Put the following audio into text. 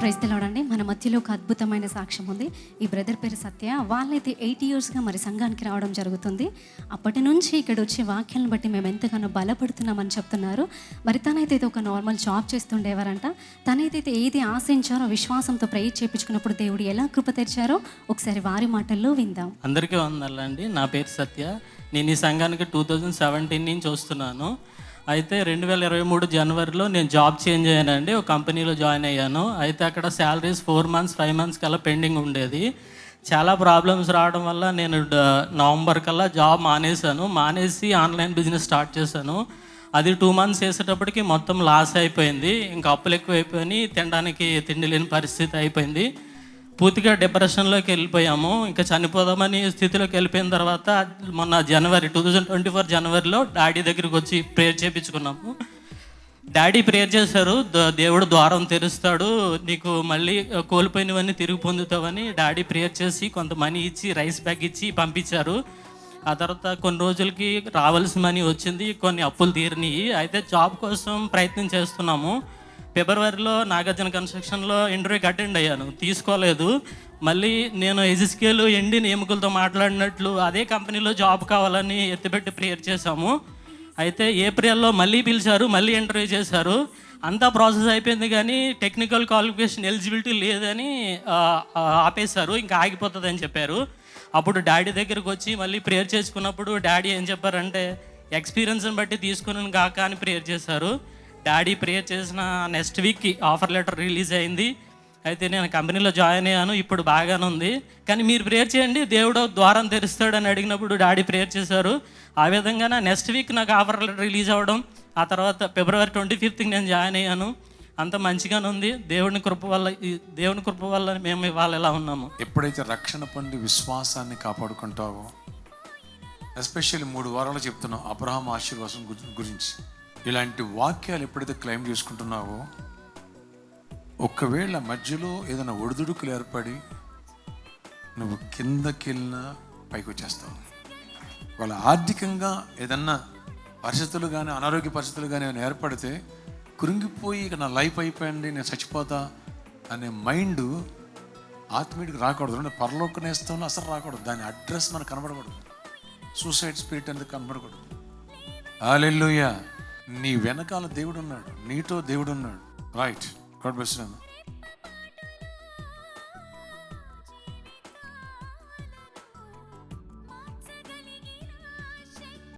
Praise తెలవడండి మన మధ్యలో ఒక అద్భుతమైన సాక్ష్యం ఉంది. ఈ బ్రదర్ పేరు సత్య. వాళ్ళైతే ఎయిట్ ఇయర్స్గా మరి సంఘానికి రావడం జరుగుతుంది. అప్పటి నుంచి ఇక్కడ వచ్చే వాక్యాలను బట్టి మేము ఎంతగానో బలపడుతున్నామని చెప్తున్నారు. మరి తనైతే ఒక నార్మల్ జాబ్ చేస్తుండేవారంట తనైతే ఏది ఆశించారో విశ్వాసంతో ప్రేయర్ చేయించుకున్నప్పుడు దేవుడు ఎలా కృప తెరిచారో ఒకసారి వారి మాటల్లో విందాం. అందరికీ వందలండి నా పేరు సత్య. నేను ఈ సంఘానికి టూ థౌజండ్ సెవెంటీన్ నుంచి వస్తున్నాను. అయితే రెండు వేల ఇరవై మూడు జనవరిలో నేను జాబ్ చేంజ్ అయ్యానండి. ఒక కంపెనీలో జాయిన్ అయ్యాను. అయితే అక్కడ salaries four months five months కల్లా పెండింగ్ ఉండేది. చాలా ప్రాబ్లమ్స్ రావడం వల్ల నేను నవంబర్ కల్లా జాబ్ మానేశాను. మానేసి ఆన్లైన్ బిజినెస్ స్టార్ట్ చేశాను. అది టూ మంత్స్ చేసేటప్పటికి మొత్తం లాస్ అయిపోయింది. ఇంకా అప్పులు ఎక్కువైపోయి తినడానికి తిండి లేని పరిస్థితి అయిపోయింది. పూర్తిగా డిప్రెషన్లోకి వెళ్ళిపోయాము. ఇంకా చనిపోదామని స్థితిలోకి వెళ్ళిపోయిన తర్వాత మొన్న జనవరి టూ థౌజండ్ ట్వంటీ ఫోర్ జనవరిలో డాడీ దగ్గరికి వచ్చి ప్రేయర్ చేయించుకున్నాము డాడీ ప్రేయర్ చేశారు. దేవుడు ద్వారం తెరుస్తాడు. నీకు మళ్ళీ కోల్పోయినవన్నీ తిరిగి పొందుతావని డాడీ ప్రేయర్ చేసి కొంత మనీ ఇచ్చి రైస్ బ్యాగ్ ఇచ్చి పంపించారు. ఆ తర్వాత కొన్ని రోజులకి రావాల్సిన మనీ వచ్చింది. కొన్ని అప్పులు తీరినాయి. అయితే జాబ్ కోసం ప్రయత్నం చేస్తున్నాము. ఫిబ్రవరిలో నాగార్జున కన్స్ట్రక్షన్లో ఇంటర్వ్యూకి అటెండ్ అయ్యాను. తీసుకోలేదు. మళ్ళీ నేను ఎజిస్కేలు ఎండి నియమకులతో మాట్లాడినట్లు అదే కంపెనీలో జాబ్ కావాలని ఎత్తిపెట్టి ప్రేయర్ చేశాము. అయితే ఏప్రిల్లో మళ్ళీ పిలిచారు మళ్ళీ ఇంటర్వ్యూ చేశారు. అంతా ప్రాసెస్ అయిపోయింది కానీ టెక్నికల్ క్వాలిఫికేషన్ ఎలిజిబిలిటీ లేదని ఆపేశారు. ఇంకా ఆగిపోతుంది అని చెప్పారు. అప్పుడు డాడీ దగ్గరికి వచ్చి మళ్ళీ ప్రేయర్ చేసుకున్నప్పుడు డాడీ ఏం చెప్పారంటే ఎక్స్పీరియన్స్ని బట్టి తీసుకుని కాక అని ప్రేయర్ చేశారు. డాడీ ప్రేయర్ చేసిన నెక్స్ట్ వీక్కి ఆఫర్ లెటర్ రిలీజ్ అయింది. అయితే నేను కంపెనీలో జాయిన్ అయ్యాను ఇప్పుడు బాగానే ఉంది. కానీ మీరు ప్రేయర్ చేయండి దేవుడు ద్వారం తెరుస్తాడని అడిగినప్పుడు డాడీ ప్రేయర్ చేశారు. ఆ విధంగానే నెక్స్ట్ వీక్ నాకు ఆఫర్ లెటర్ రిలీజ్ అవ్వడం ఆ తర్వాత ఫిబ్రవరి ట్వంటీ ఫిఫ్త్కి నేను జాయిన్ అయ్యాను. అంత మంచిగానే ఉంది. దేవుని కృప వల్ల ఈ దేవుని కృప వల్ల మేము ఇవాళ ఎలా ఉన్నాము. ఎప్పుడైతే రక్షణ పొంది విశ్వాసాన్ని కాపాడుకుంటావో ఎస్పెషల్లీ మూడు వారాలు చెప్తున్నావు అబ్రహం ఆశీర్వాసం గురించి. ఇలాంటి వాక్యాలు ఎప్పుడైతే క్లెయిమ్ చేసుకుంటున్నావో ఒకవేళ మధ్యలో ఏదైనా ఒడిదుడుకులు ఏర్పడి నువ్వు కిందకెళ్ళినా పైకి వచ్చేస్తావు వాళ్ళ ఆర్థికంగా ఏదన్నా పరిస్థితులు కానీ అనారోగ్య పరిస్థితులు కానీ ఏమైనా ఏర్పడితే కృంగిపోయి ఇక నా లైఫ్ అయిపోయింది నేను చచ్చిపోతా అనే మైండ్ ఆత్మీయుడికి రాకూడదు. అంటే పరలోక నేస్తంలో అసలు రాకూడదు. దాని అడ్రస్ మనకు కనబడకూడదు. సూసైడ్ స్పిరిట్ అనేది కనబడకూడదు? హాలెల్లుయా. నీ వెనకాల దేవుడు ఉన్నాడు నీతో దేవుడు ఉన్నాడు రైట్ గాడ్ బెస్ట్